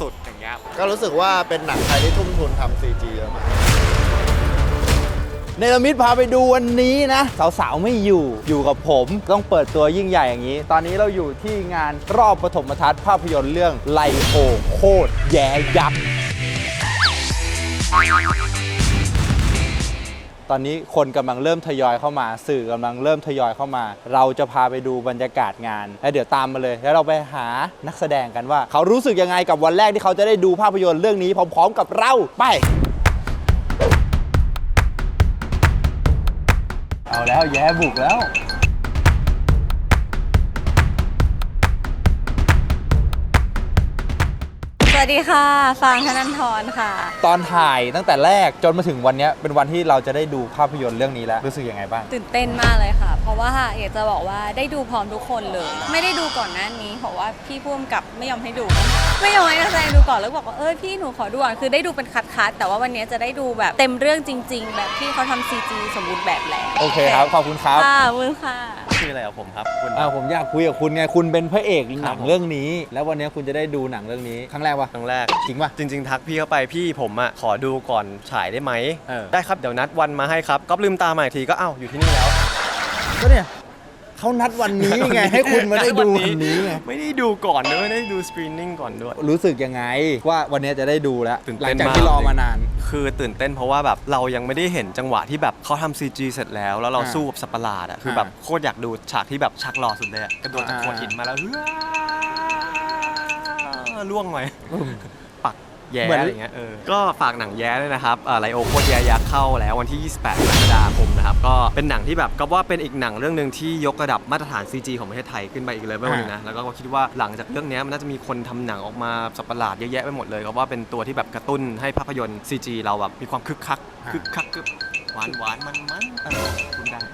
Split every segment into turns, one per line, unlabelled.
สุดๆ อย่างเงี้ย
ก็รู้สึกว่าเป็นหนังไทยที่ทุ่มทุนทำ CG เยอะมาก
เนรมิดพาไปดูวันนี้นะ สาวๆ ไม่อยู่อยู่กับผม ต้องเปิดตัวยิ่งใหญ่อย่างนี้ ตอนนี้เราอยู่ที่งานรอบปฐมทัศน์ภาพยนตร์เรื่องไลโอโคตรแย่ยักษ์ ตอนนี้คนกำลังเริ่มทยอยเข้ามา สื่อกำลังเริ่มทยอยเข้ามา เราจะพาไปดูบรรยากาศงาน แล้วเดี๋ยวตามมาเลย แล้วเราไปหานักแสดงกันว่า เขารู้สึกยังไงกับวันแรกที่เขาจะได้ดูภาพยนตร์เรื่องนี้พร้อมๆ กับเราไป เอาแล้วแย่บุกแล้ว
วัสดีค่ะ ฟางธนันทรค่ะ
ตอนถ่ายตั้งแต่แรกจนมาถึงวันเนี้ยเป็นวันที่เราจะได้ดูภาพยนตร์เรื่องนี้แล้วรู้สึกยังไงบ้าง
ตื่นเต้นมากเลยค่ะ เพราะว่าอยากจะบอกว่าได้ดูพร้อมทุกคนเลย ไม่ได้ดูก่อนหน้านี้เพราะว่าพี่พ่วงกับไม่ยอมให้ดู ไม่ยอมให้นักแสดงดูก่อนแล้วบอกว่าเออพี่หนูขอดูก่อนคือได้ดูเป็นคัดคัดๆแต่ว่าวันนี้จะได้ดูแบบเต็มเรื่องจริง ๆ แบบที่เขาทำซีจีสมบูรณ์แบบแล้ว
โอเคครับขอบคุณครับ
ค่ะมือค่ะ
ชื่ออะไรกับผมครับคุณ
อ่าผมอยากคุยกับคุณไงคุณเป็นพระเอกห
ครั
นั
บ
ง
ผม
เรื่องนี้ แล้ววันนี้คุณจะได้ดูหนังเรื่องนี้ครั้งแรกวะ
ครั้งแรก
จริงปะ
จริง ๆ ทักพี่เข้าไปพี่ผมอะขอดูก่อนฉายได้ไหม
เออ
ได้ครับเดี๋ยวนัดวันมาให้ครับก็ลืมตามาอีกทีก็อ้าวอยู่ที่นี่แล้ว
ก็เนี่ย เขานัดวันนี้ไงให้คุณมาได้ดูวันนี้ไง
ไม่ได้ดูก่อนด้วยไม่ได้ดูสกรีนนิ่งก่อนด้วย
รู้สึกยังไงว่าวันนี้จะได้ดูแล้ว
ตื่น
หลั
เต้น
จาก
มาก
ที่รอมานาน
คือตื่นเต้นเพราะว่าแบบเรายังไม่ได้เห็นจังหวะที่แบบเขาทำ CG เสร็จแล้ว แล้วเรา
อ่า
สู้กับสัตว์ประหลาดอะคือแบบโคตรอยากดูฉากที่แบบฉากหล่อสุดเลยอะกระโดดจากโขดหินมาแล้วเฮ้ยล่วงไหมปัก แย้
เหมือน
อะไรเงี้ยเออก็ฝากหนังแย้ด้วยนะครับไลโอโคตรแย้ยักษ์เข้าแล้ววันที่ 28กรกฎาคมนะครับ ก็เป็นหนังที่แบบก็ว่าเป็นอีกหนังเรื่องหนึ่งที่ยกระดับมาตรฐาน CG ของประเทศไทยขึ้นไปอีกเลยไม่หนึงนะ แล้วก็คิดว่าหลังจากเรื่องเนี้ยมันน่าจะมีคนทำหนังออกมาสัตว์ประหลาดเยอะแยะไปหมดเลยก็ว่าเป็นตัวที่แบบกระตุ้นให้ภาพยนตร์ CG เราแบบมีความคึกคักคึกคักคึกหวานหวานมันมันๆอร่อยคุณดัง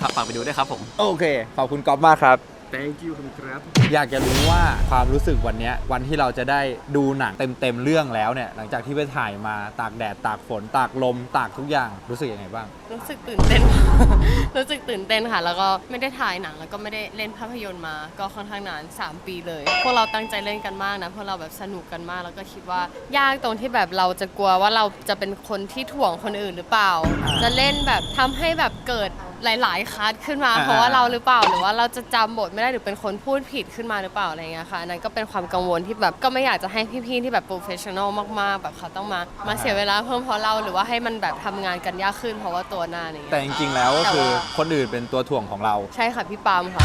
ครับฝากไปดูด้วยครับผม
โอเค ขอบคุณก๊อฟมากครับ
thank you คุณครับ
อยากจะรู้ว่าความรู้สึกวันเนี้ยวันที่เราจะได้ดูหนังเต็มๆเรื่องแล้วเนี่ยหลังจากที่ไปถ่ายมาตากแดดตากฝนตากลมตากทุกอย่างรู้สึกยังไงบ้าง
รู้สึกตื่นเต้น รู้สึกตื่นเต้นค่ะ แล้วก็ไม่ได้ถ่ายหนังแล้วก็ไม่ได้เล่นภาพยนตร์มา ก็ค่อนข้างนาน 3 ปีเลย พวกเราตั้งใจเล่นกันมากนะพวกเราแบบสนุกกันมาก แล้วก็คิดว่ายากตรงที่แบบเราจะกลัวว่าเราจะเป็นคนที่ถ่วงคนอื่นหรือเปล่า จะเล่นแบบทำให้แบบเกิด หลาย ๆคัดขึ้นมา
อ่า
เพราะว่าเราหรือเปล่าหรือว่าเราจะจำบทไม่ได้หรือเป็นคนพูดผิดขึ้นมาหรือเปล่าอะไรเงี้ยค่ะอันนั้นก็เป็นความกังวลที่แบบก็ไม่อยากจะให้พี่ๆที่แบบโปรเฟชชั่นอลมากๆ แบบเขาต้องมามาเสียเวลาเพิ่มเพราะเราหรือว่าให้มันแบบทำงานกันยากขึ้น เพราะว่าตัวหน้านี้
แต่จริงๆแล้วก็
แต่
คือ
ว่า
คนอื่นเป็นตัวถ่วงของเรา
ใช่ค่ะพี่ปาล์มค่ะ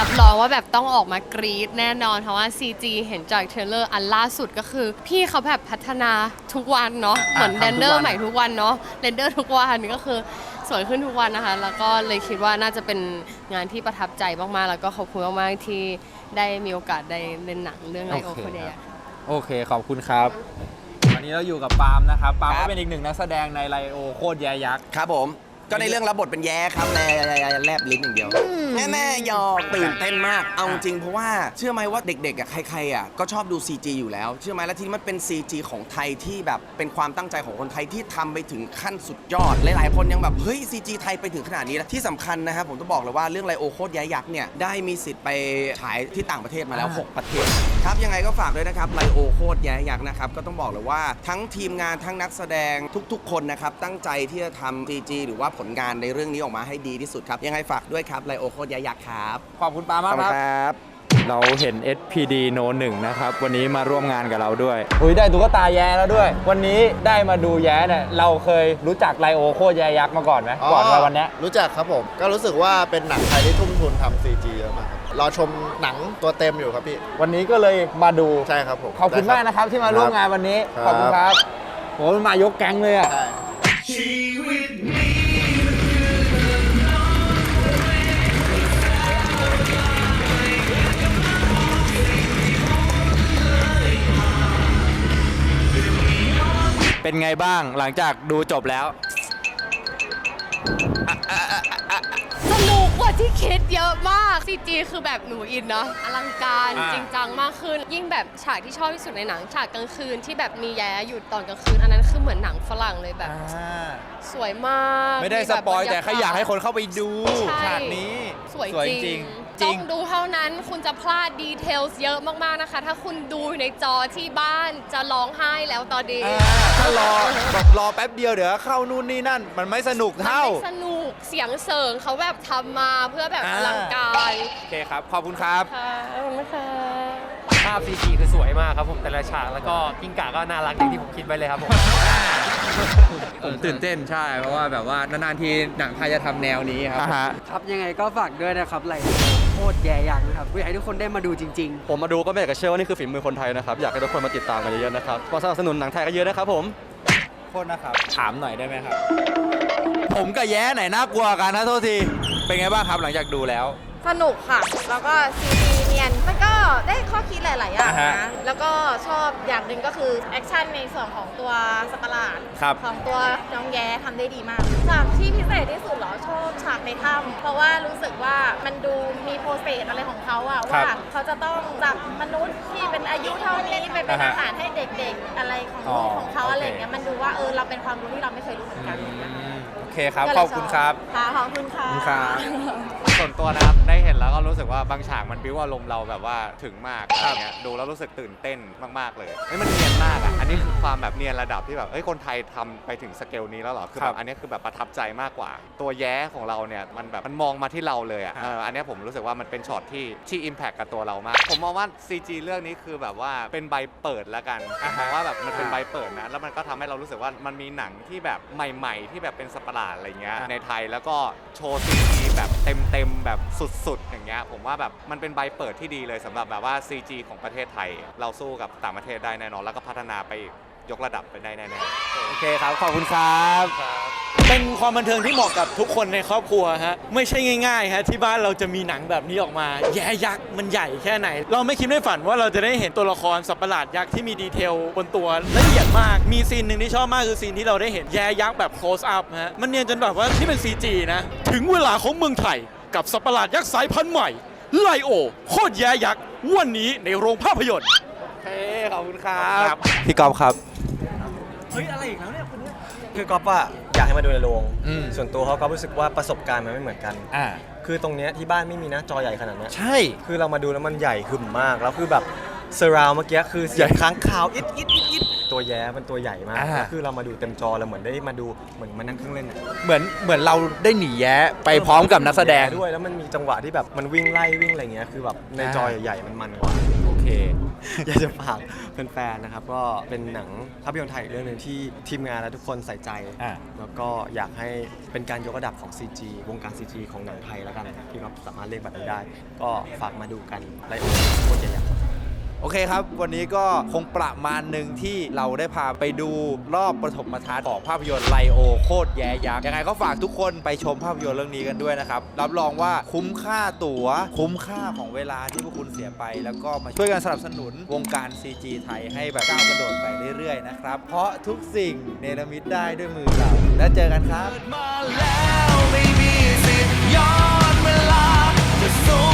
รับรองว่าแบบต้องออกมากรี๊ดแน่นอนเพราะว่า CG เห็นจากเทรลเลอร์อันล่าสุดก็คือ พี่เขาแบบพัฒนาทุกวันเนาะเหมือน
ทำทุก
เรนเดอ
วั
ร์
น
ใหม่ทุกวันเนาะเรนเดอร์ทุกวันก็คือ สวยขึ้นทุกวันนะคะ แล้วก็เลยคิดว่าน่าจะเป็นงานที่ประทับใจมากๆ แล้วก็ขอบคุณมากๆที่ได้มีโอกาสได้เล่นหนังเรื่องไอโอ
โอเค
โคเดี
ค
ย
รับโอเคขอบคุณครับ วันนี้เราอยู่กับปาล์มนะครับ ปาล์มก็เป็นอีกหนึ่งนักแสดงในไลโอโคตรแยยักษ์
ครับผม ก็ในเรื่องรับบทเป็นแย้ครับแลแลบลิ้นอย่างเดียวแม่แม่ๆหยอกตื่นเต้นมาก เอาจริงเพราะว่าเชื่อไหมว่าเด็กๆอะใครๆอะก็ชอบดู CG อยู่แล้ว เชื่อไหมแล้วทีนี้มันเป็น CG ของไทยที่แบบเป็นความตั้งใจของคนไทยที่ทำไปถึงขั้นสุดยอด หลายๆคนยังแบบเฮ้ย CG ไทยไปถึงขนาดนี้แล้วที่สำคัญนะครับผมต้องบอกเลยว่าเรื่องไลโอโคตรแย้ยักษ์เนี่ยได้มีสิทธิ์ไปฉายที่ต่างประเทศมาแล้ว
อ่า
6ประเทศครับยังไงก็ฝากด้วยนะครับไลโอโคตรแย้ยักษ์นะครับก็ต้องบอกเลยว่าทั้งทีมงานทั้งนักแสดงทุก ๆ คนนะครับตั้งใจที่จะทำ CG หรือว่าผลงานในเรื่องนี้ออกมาให้ดีที่สุดครับ ยังไงฝากด้วยครับไลโอโคตรแย้ยักษ์ครับ
ขอบคุณปาล์ม
ข
มา
อกบ
ค
คุ
รับ
ณครับ
เราเห็น SPD No 1นะครับ วันนี้มาร่วมงานกับเราด้วย อุ้ยได้ตุ๊กตาแย้แล้วด้วย วันนี้ได้มาดูแย้เนี่ยเราเคยรู้จักไลโอโคตรแย้ยักษ์มาก่อนไหมก่อนมาวันเนี้ย
รู้จักครับผม ก็รู้สึกว่าเป็นหนังไทยที่ทุ่มทุนทำ CG เยอะมากครับรอชมหนังตัวเต็มอยู่ครับพี่
วันนี้ก็เลยมาดู
ใช่ครับผม
ขอบคุณมากนะครับที่มาร่วมงานวันนี้ ขอบคุณครับโหมันมายกแก๊งเลยอะ
ใช่
เป็นไงบ้างหลังจากดูจบแล้ว
สนุกกว่าที่คิดเยอะมาก CG คือแบบหนูอินเนาะอลังการ
อ่า
จริงจังมากขึ้น ยิ่งแบบฉากที่ชอบที่สุดในหนัง ฉากกลางคืนที่แบบมีแย้อยู่ตอนกลางคืน อันนั้นคือเหมือนหนังฝรั่งเลยแบบ สวยมาก
ไม่ได้
มี
ส
แบบ
ปอย
บรร
แต่แค่อยากให้คนเข้าไปดู
ใช่
ฉากนี้
สวยจริง
จริ
ต้องง ดูเท่านั้นคุณจะพลาดดีเทลเยอะมากๆนะคะ ถ้าคุณดูอยู่ในจอที่บ้านจะร้องไห้แล้วตอนนี้
อ่าถ้ารอแบบรอแป๊บเดียวเดี๋ยวเข้านู่นนี่นั่น มันไม่สนุก
มัน
เท่า
ไม่สนุกเสียงเสริงเขาแบบทำมาเพื่อแบบ
อ่า
อลังการ
โอเคครับ ขอบคุณครับ
ค่ะขอบคุณค่ะ
ภาพ CG คือสวยมากครับผมแต่ละฉาก แล้วก็กิ้งก่าก็น่ารักอย่างที่ผมคิดไว้เลยครับผม
ผมตื่นเต้นใช่ เพราะว่าแบบว่านานๆทีหนังไทยจะทำแนวนี้ครับ
อ่าฮะ
ครับยังไงก็ฝากด้วยนะครับไหล โคตรแย่ยังนะครับอยากให้ทุกคนได้มาดูจริง ๆ
ผมมาดูก็ไม่อยากจะเชื่อว่านี่คือฝีมือคนไทยนะครับ อยากให้ทุกคนมาติดตามกันเยอะๆนะครับก็สนับสนุนหนังไทยกันเยอะนะครับผม
โทษนะครับ ถามหน่อยได้ไหมครับ ผมกับแย้ไหนน่ากลัวกันนะโทษที เป็นไงบ้างครับหลังจากดูแล้ว
สนุกค่ะ แล้วก็ซีจีเนียนมันก็ ได้ข้อคิดหลาย ๆ อย่าง
อ่าฮะ
นะ แล้วก็ชอบอย่างหนึ่งก็คือแอคชั่นในส่วนของตัวสตว์ปาร์ลาด
ครับ
ของตัวน้องแย้ทำได้ดีมากฉากที่พิเศษที่สุดเหรอชอบฉากในถ้ำเพราะว่ารู้สึกว่ามันดูมีโปรเซสอะไรของเขาอะว่าเขาจะต้องจับมนุษย์ที่เป็นอายุเท่านี้ไปเป็น
อ่าฮะ
อาหารให้เด็ก ๆ อะไรของ
อ๋อ
ลูกของเขา
โอเค
อะไรอย่างเงี้ยมันดูว่าเออเราเป็นความรู้ที่เราไม่เคยรู้เหมือนกัน
โอเคครับ
ก็เลย
ขอบคุณครับ
ค่ะ ขอบคุณค่ะ
ขอบคุณครับ
ส่วนตัวนะครับได้เห็นแล้วก็รู้สึกว่าบางฉากมันบิ้วอารมณ์เราแบบว่าถึงมากอะไรเงี้ยดูแล้วรู้สึกตื่นเต้นมากๆเลยเฮ้ยมันเนียนมากอะอันนี้คือความแบบเนียนระดับที่แบบเฮ้ยคนไทยทำไปถึงสเกลนี้แล้วเหรอคือ
ครั
แบบบอันนี้คือแบบประทับใจมากกว่า ตัวแย้ของเราเนี่ยมันแบบมันมองมาที่เราเลยอะ
ฮะ
เอออันนี้ผมรู้สึกว่ามันเป็นช็อตที่ที่อิมแพคกับตัวเรามาก ผมมองว่า CG เรื่องนี้คือแบบว่าเป็นใบเปิดละกันผมมองว่าแบบมันเป็นใบเปิดนะแล้วมันก็ทำให้เรารู้สึกว่ามันมีหนังที่แบบใหม่ ๆ ที่แบบเป็นสัตว์ประหลาดอะไรเงี้ยในไทยแล้วก็โชว์ CG แบบเต็มๆแบบสุดๆอย่างเงี้ยผมว่าแบบมันเป็นใบเปิดที่ดีเลยสำหรับแบบว่า CG ของประเทศไทย เราสู้กับต่างประเทศได้แน่นอน แล้วก็พัฒนาไปอีกยกระดับไปได้แน่ๆ
โอเคครับ ขอบคุณครับ
เป็นความบันเทิงที่เหมาะกับทุกคนในครอบครัวฮะ ไม่ใช่ง่ายๆฮะที่บ้านเราจะมีหนังแบบนี้ออกมา แย่ยักษ์มันใหญ่แค่ไหน เราไม่คิดไม่ฝันว่าเราจะได้เห็นตัวละครสัตว์ประหลาดยักษ์ที่มีดีเทลบนตัวละเอียดมาก มีซีนหนึ่งที่ชอบมากคือซีนที่เราได้เห็นแย่ยักษ์แบบ close up ฮะ มันเนียนจนแบบว่าที่เป็น CG นะ ถึงเวลาของเมืองไทยกับสัตว์ประหลาดยักษ์สายพันธุ์ใหม่ ไลโอ โคตรแย่ยักษ์ วันนี้ในโรงภาพยนตร์
โอเคขอบคุณครับพี่กอล์ฟครับ
คือก๊อฟว่าอยากให้มาดูในโรง
อืม
ส่วนตัวเขาก็รู้สึกว่าประสบการณ์มันไม่เหมือนกัน
อ่า
คือตรงเนี้ยที่บ้านไม่มีหน้าจอใหญ่ขนาดเนี้ย
ใช่
คือเรามาดูแล้วมันใหญ่ขึ้นมาก แล้วคือแบบเซอร์ราวเมื่อกี้คือเสียงค้างคาวอิดอิดอิดอิด ตัวแย้มันตัวใหญ่มาก
อ่า
แล้วคือเรามาดูเต็มจอเราเหมือนได้มาดูเหมือนมานั่งเครื่องเล่นอะ
เหมือนเหมือนเราได้หนีแย้ไปพร้อมกับนักแสดง
ด้วยแล้วมันมีจังหวะที่แบบมันวิ่งไล่วิ่งอะไรเงี้ยคือแบบในจอใหญ่ๆมันมันกว่า
โอเค
อยากจะฝากแฟนๆ นะครับ ก็เป็นหนังภาพยนตร์ไทยอีกเรื่องหนึ่งที่ทีมงานและทุกคนใส่ใจ
อ่า
แล้วก็อยากให้เป็นการยกระดับของ CG วงการ CG ของหนังไทยแล้วกันที่เราสามารถเรียกแบบนี้ได้ ก็ฝากมาดูกันไลโอโคตรใหญ่ๆ
โอเคครับ วันนี้ก็คงประมาณหนึ่งที่เราได้พาไปดูรอบปฐมทัศน์ของภาพยนตร์ไลโอโคตรแย่ยักษ์ยังไงก็ฝากทุกคนไปชมภาพยนตร์เรื่องนี้กันด้วยนะครับ รับรองว่าคุ้มค่าตั๋ว คุ้มค่าของเวลาที่พวกคุณเสียไป แล้วก็มาช่วยกันสนับสนุนวงการ CG ไทยให้แบบก้าวกระโดดไปเรื่อยๆนะครับ เพราะทุกสิ่งเนรมิตได้ด้วยมือเรา แล้วเจอกันครับ
มาแล้วไม่มีสิทธิ์ย้อนเวลาจะสู้